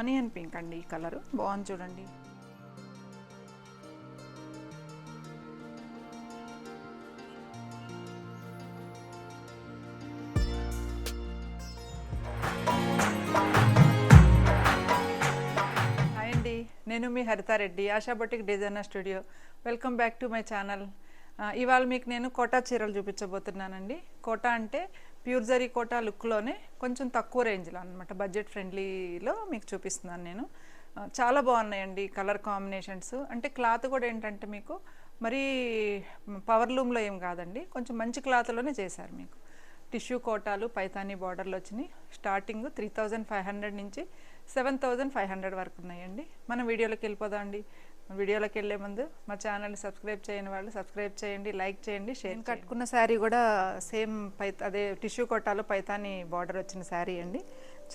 Onion pink అండి ఈ colour. బాగుంది చూడండి. హాయ్ అండి. నేను మీ Haritha Reddy Asha boutique designer studio. Welcome back to my channel. ఇవాళ మీకు నేను కోటా చీరలు చూపించబోతున్నానండి. కోటా అంటే ప్యూర్ జరీ కోటా లుక్లోనే కొంచెం తక్కువ రేంజ్లో అనమాట బడ్జెట్ ఫ్రెండ్లీలో మీకు చూపిస్తున్నాను నేను. చాలా బాగున్నాయండి కలర్ కాంబినేషన్స్. అంటే క్లాత్ కూడా ఏంటంటే మీకు మరీ పవర్ లూమ్లో ఏం కాదండి. కొంచెం మంచి క్లాత్లోనే చేశారు మీకు. టిష్యూ కోటాలు పైతానీ బార్డర్లు వచ్చినాయి. Starting three thousand five hundred నుంచి సెవెన్ థౌజండ్ ఫైవ్ హండ్రెడ్ వరకు ఉన్నాయండి. మనం వీడియోలోకి వెళ్ళిపోదాం అండి వీడియోలోకి వెళ్ళే ముందు మా ఛానల్ని సబ్స్క్రైబ్ చేయని వాళ్ళు సబ్స్క్రైబ్ చేయండి లైక్ చేయండి షేర్ కట్టుకున్న శారీ కూడా సేమ్ పై అదే టిష్యూ కోటాలు పైతాని బార్డర్ వచ్చిన శారీ అండి.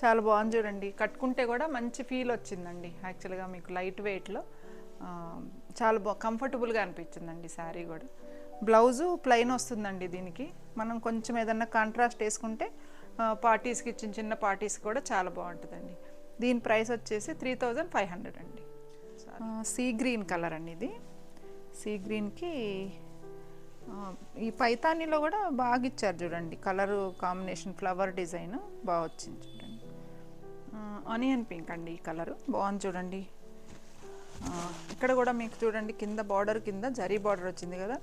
చాలా బాగుంది చూడండి. కట్టుకుంటే కూడా మంచి ఫీల్ వచ్చిందండి యాక్చువల్గా మీకు లైట్ వెయిట్లో చాలా బా కంఫర్టబుల్గా అనిపించిందండి శారీ కూడా. బ్లౌజు ప్లెయిన్ వస్తుందండి దీనికి. మనం కొంచెం ఏదన్నా కాంట్రాస్ట్ వేసుకుంటే పార్టీస్కి చిన్న చిన్న పార్టీస్కి కూడా చాలా బాగుంటుందండి. దీని ప్రైస్ వచ్చేసి త్రీ థౌజండ్ ఫైవ్ హండ్రెడ్ అండి. సీ గ్రీన్ కలర్ అండి ఇది. సీ గ్రీన్కి ఈ పైతానీలో కూడా బాగా ఇచ్చారు చూడండి. కలర్ కాంబినేషన్ ఫ్లవర్ డిజైన్ బాగా వచ్చింది చూడండి. ఆనియన్ పింక్ అండి ఈ కలరు. బాగుంది చూడండి. ఇక్కడ కూడా మీకు చూడండి కింద బార్డర్ కింద జరీ బార్డర్ వచ్చింది కదా.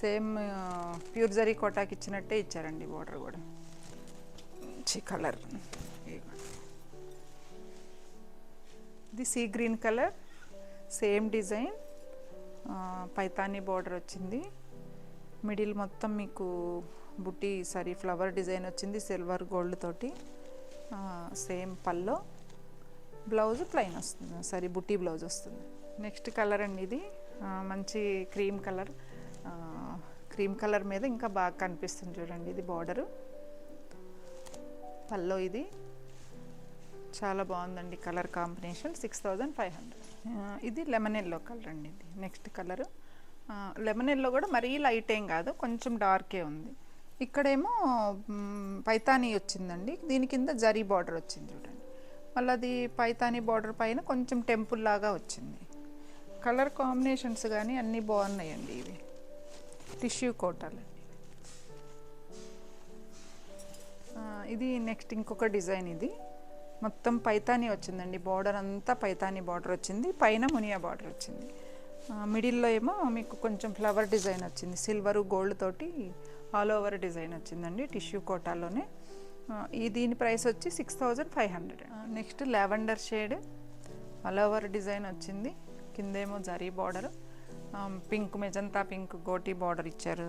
సేమ్ ప్యూర్ జరీ కోటాకి ఇచ్చినట్టే ఇచ్చారండి బార్డర్ కూడా. మంచి కలర్. ఇది sea green colour. Same design Paithani border వచ్చింది. మిడిల్ మొత్తం మీకు బుట్టి సారీ ఫ్లవర్ డిజైన్ వచ్చింది సిల్వర్ గోల్డ్ తోటి సేమ్ పల్లో. బ్లౌజ్ ప్లెయిన్ వస్తుంది సారీ బుట్టి బ్లౌజ్ వస్తుంది. నెక్స్ట్ కలర్ అండి ఇది. మంచి క్రీమ్ కలర్. క్రీమ్ కలర్ మీద ఇంకా బాగా కనిపిస్తుంది చూడండి ఇది బార్డరు. పల్లో ఇది. చాలా బాగుందండి colour combination six thousand five hundred. ఇది లెమన్ ఎల్లో కలర్ అండి ఇది. నెక్స్ట్ కలరు లెమన్ ఎల్లో కూడా మరీ లైట్ ఏం కాదు కొంచెం డార్కే ఉంది. ఇక్కడేమో పైతానీ వచ్చిందండి. దీని కింద జరీ బార్డర్ వచ్చింది చూడండి. మళ్ళీ అది పైతానీ బార్డర్ పైన కొంచెం టెంపుల్ లాగా వచ్చింది. కలర్ కాంబినేషన్స్ కానీ అన్నీ బాగున్నాయండి ఇవి. టిష్యూ కోటాలండి. ఇది నెక్స్ట్ ఇంకొక డిజైన్ ఇది. మొత్తం పైతానీ వచ్చిందండి. బార్డర్ అంతా పైతానీ బార్డర్ వచ్చింది. పైన మునియా బార్డర్ వచ్చింది. మిడిల్లో ఏమో మీకు కొంచెం ఫ్లవర్ డిజైన్ వచ్చింది. సిల్వర్ గోల్డ్ తోటి ఆల్ ఓవర్ డిజైన్ వచ్చిందండి టిష్యూ కోటాలోనే. ఈ దీని ప్రైస్ వచ్చి six thousand five hundred. Next lavender shade. All over design వచ్చింది. కిందేమో zari border. Pink magenta pink గోటి border ఇచ్చారు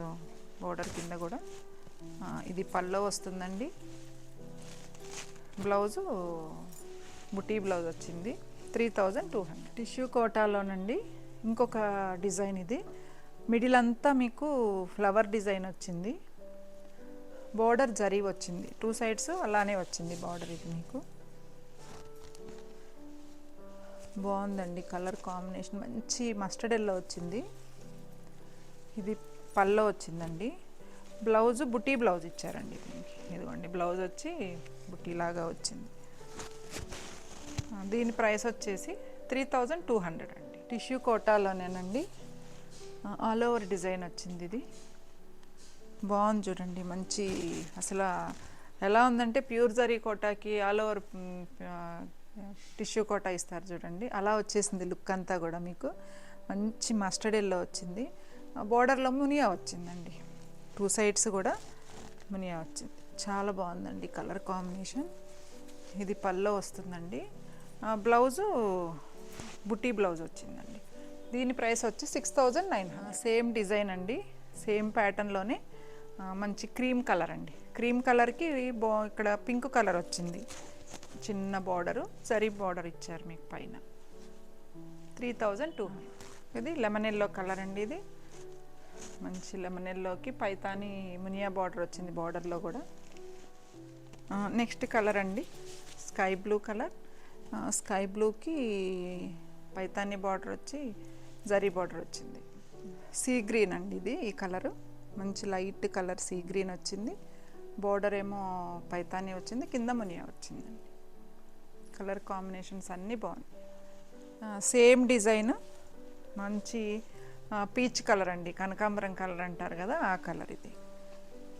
బార్డర్ కింద కూడా. ఇది పల్లో వస్తుందండి. బ్లౌజు బుటీ బ్లౌజ్ వచ్చింది. Three thousand two hundred. Tissue కోటాలోనండి. ఇంకొక డిజైన్ ఇది. మిడిల్ అంతా మీకు ఫ్లవర్ డిజైన్ వచ్చింది. బోర్డర్ జరీ వచ్చింది. టూ సైడ్స్ అలానే వచ్చింది బార్డర్ ఇది మీకు. బాగుందండి కలర్ కాంబినేషన్. మంచి మస్టర్డ్ ఎల్లో వచ్చింది. ఇది పల్లో వచ్చిందండి. బ్లౌజ్ బుటీ బ్లౌజ్ ఇచ్చారండి. దీనికి ఇదిగోండి బ్లౌజ్ వచ్చి బుటీలాగా వచ్చింది. దీని ప్రైస్ వచ్చేసి త్రీ థౌజండ్ టూ హండ్రెడ్ అండి. టిష్యూ కోటాలోనేనండి. ఆల్ ఓవర్ డిజైన్ వచ్చింది ఇది. బాగుంది చూడండి మంచి అసలు ఎలా ఉందంటే ప్యూర్ జరీ కోటాకి ఆల్ ఓవర్ టిష్యూ కోటా ఇస్తారు చూడండి. అలా వచ్చేసింది లుక్ అంతా కూడా మీకు. మంచి మస్టర్డ్ ఎల్లో వచ్చింది. బోర్డర్లో మునియా వచ్చిందండి. టూ సైడ్స్ కూడా మునియా వచ్చింది. చాలా బాగుందండి కలర్ కాంబినేషన్. ఇది పల్లో వస్తుందండి. బ్లౌజు బుటీ బ్లౌజ్ వచ్చిందండి. దీని ప్రైస్ వచ్చి six thousand nine same design అండి. సేమ్ ప్యాటర్న్లోనే మంచి క్రీమ్ కలర్ అండి. క్రీమ్ కలర్కి బో ఇక్కడ పింక్ కలర్ వచ్చింది. చిన్న బార్డరు సరీ బార్డర్ ఇచ్చారు మీకు పైన. త్రీ థౌజండ్ టూ ఇది లెమన్ ఎల్లో కలర్ అండి ఇది. మంచి లెమన్ ఎల్లోకి పైతాని మునియా బార్డర్ వచ్చింది బార్డర్లో కూడా. నెక్స్ట్ కలర్ అండి. Sky blue colour. స్కై బ్లూకి పైతాని బార్డర్ వచ్చి జరీ బార్డర్ వచ్చింది. సీ గ్రీన్ అండి ఇది ఈ కలరు. మంచి లైట్ కలర్ సీ గ్రీన్ వచ్చింది. బార్డర్ ఏమో పైతాని వచ్చింది కింద మునియా వచ్చిందండి కలర్ కాంబినేషన్స్ అన్నీ బాగున్నాయి. సేమ్ డిజైన్ మంచి పీచ్ కలర్ అండి. కనకాంబరం కలర్ అంటారు కదా ఆ కలర్ ఇది.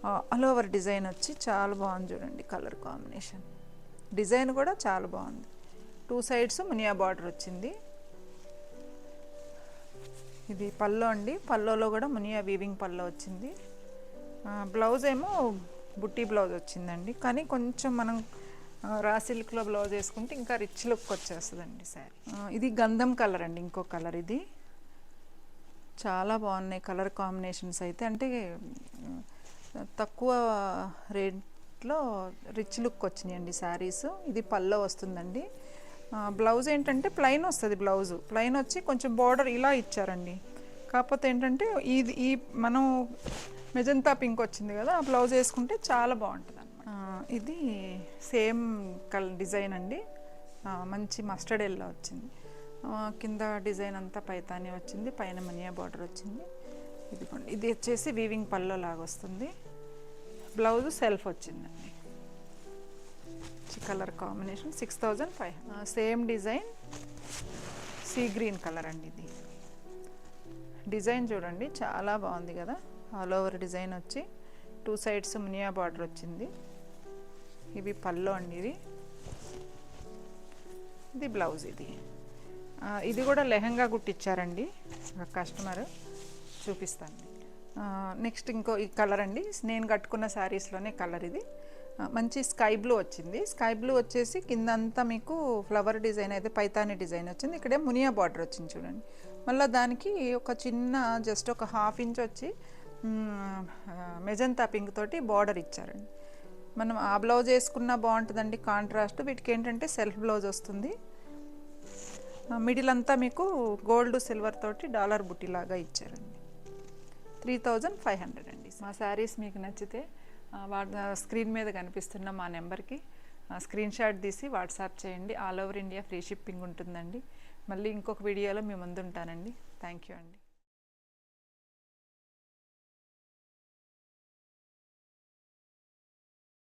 ఆల్ ఓవర్ డిజైన్ వచ్చి చాలా బాగుంది చూడండి కలర్ కాంబినేషన్ డిజైన్ కూడా చాలా బాగుంది. టూ సైడ్స్ మునియా బార్డర్ వచ్చింది. ఇది పల్లో అండి. పల్లోలో కూడా మునియా వీవింగ్ పల్లో వచ్చింది. బ్లౌజ్ ఏమో బుట్టి బ్లౌజ్ వచ్చిందండి. కానీ కొంచెం మనం రా సిల్క్లో బ్లౌజ్ వేసుకుంటే ఇంకా రిచ్ లుక్ వచ్చేస్తుందండి శారీ ఇది గంధం కలర్ అండి ఇంకో కలర్ ఇది. చాలా బాగున్నాయి కలర్ కాంబినేషన్స్ అయితే. అంటే తక్కువ రేట్లో రిచ్ లుక్ వచ్చినాయండి శారీస్. ఇది పల్లో వస్తుందండి. బ్లౌజ్ ఏంటంటే ప్లెయిన్ వస్తుంది బ్లౌజ్. ప్లెయిన్ వచ్చి కొంచెం బార్డర్ ఇలా ఇచ్చారండి. కాకపోతే ఏంటంటే ఇది ఈ మనం మెజంతా పింక్ వచ్చింది కదా ఆ బ్లౌజ్ వేసుకుంటే చాలా బాగుంటుంది అనమాట ఇది సేమ్ కల్ డిజైన్ అండి. మంచి మస్టర్డ్ ఎల్లో వచ్చింది. కింద డిజైన్ అంతా పైతాని వచ్చింది పైన మనియా బార్డర్ వచ్చింది. ఇదిగోండి ఇది వచ్చేసి వీవింగ్ పల్లో లాగా వస్తుంది. బ్లౌజ్ సెల్ఫ్ వచ్చిందండి colour combination six thousand five same design sea green colour అండి ఇది. డిజైన్ చూడండి చాలా బాగుంది కదా. ఆల్ ఓవర్ డిజైన్ వచ్చి టూ సైడ్స్ మునియా బార్డర్ వచ్చింది. ఇవి పల్లో అండి ఇది ఇది బ్లౌజ్ ఇది. ఇది కూడా లెహంగా కుట్టించారండి ఒక కస్టమర్ చూపిస్తాను. నెక్స్ట్ ఇంకో ఈ కలర్ అండి. నేను కట్టుకున్న శారీస్లోనే కలర్ ఇది. మంచి స్కై బ్లూ వచ్చింది. స్కై బ్లూ వచ్చేసి కిందంతా మీకు ఫ్లవర్ డిజైన్ అయితే పైతాని డిజైన్ వచ్చింది. ఇక్కడే మునియా బార్డర్ వచ్చింది చూడండి. మళ్ళీ దానికి ఒక చిన్న జస్ట్ ఒక హాఫ్ ఇంచ్ వచ్చి మెజంతా పింక్ తోటి బార్డర్ ఇచ్చారండి. మనం ఆ బ్లౌజ్ వేసుకున్నా బాగుంటుందండి కాంట్రాస్ట్. వీటికి ఏంటంటే సెల్ఫ్ బ్లౌజ్ వస్తుంది. మిడిల్ అంతా మీకు గోల్డ్ సిల్వర్ తోటి డాలర్ బుట్టిలాగా ఇచ్చారండి. త్రీ థౌజండ్ ఫైవ్ హండ్రెడ్ అండి మా శారీస్ మీకు నచ్చితే వా స్క్రీన్ మీద కనిపిస్తున్న మా నెంబర్కి స్క్రీన్ షాట్ తీసి వాట్సాప్ చేయండి. All over India free shipping ఉంటుందండి. మళ్ళీ ఇంకొక వీడియోలో మీ ముందు ఉంటానండి థ్యాంక్ యూ అండి.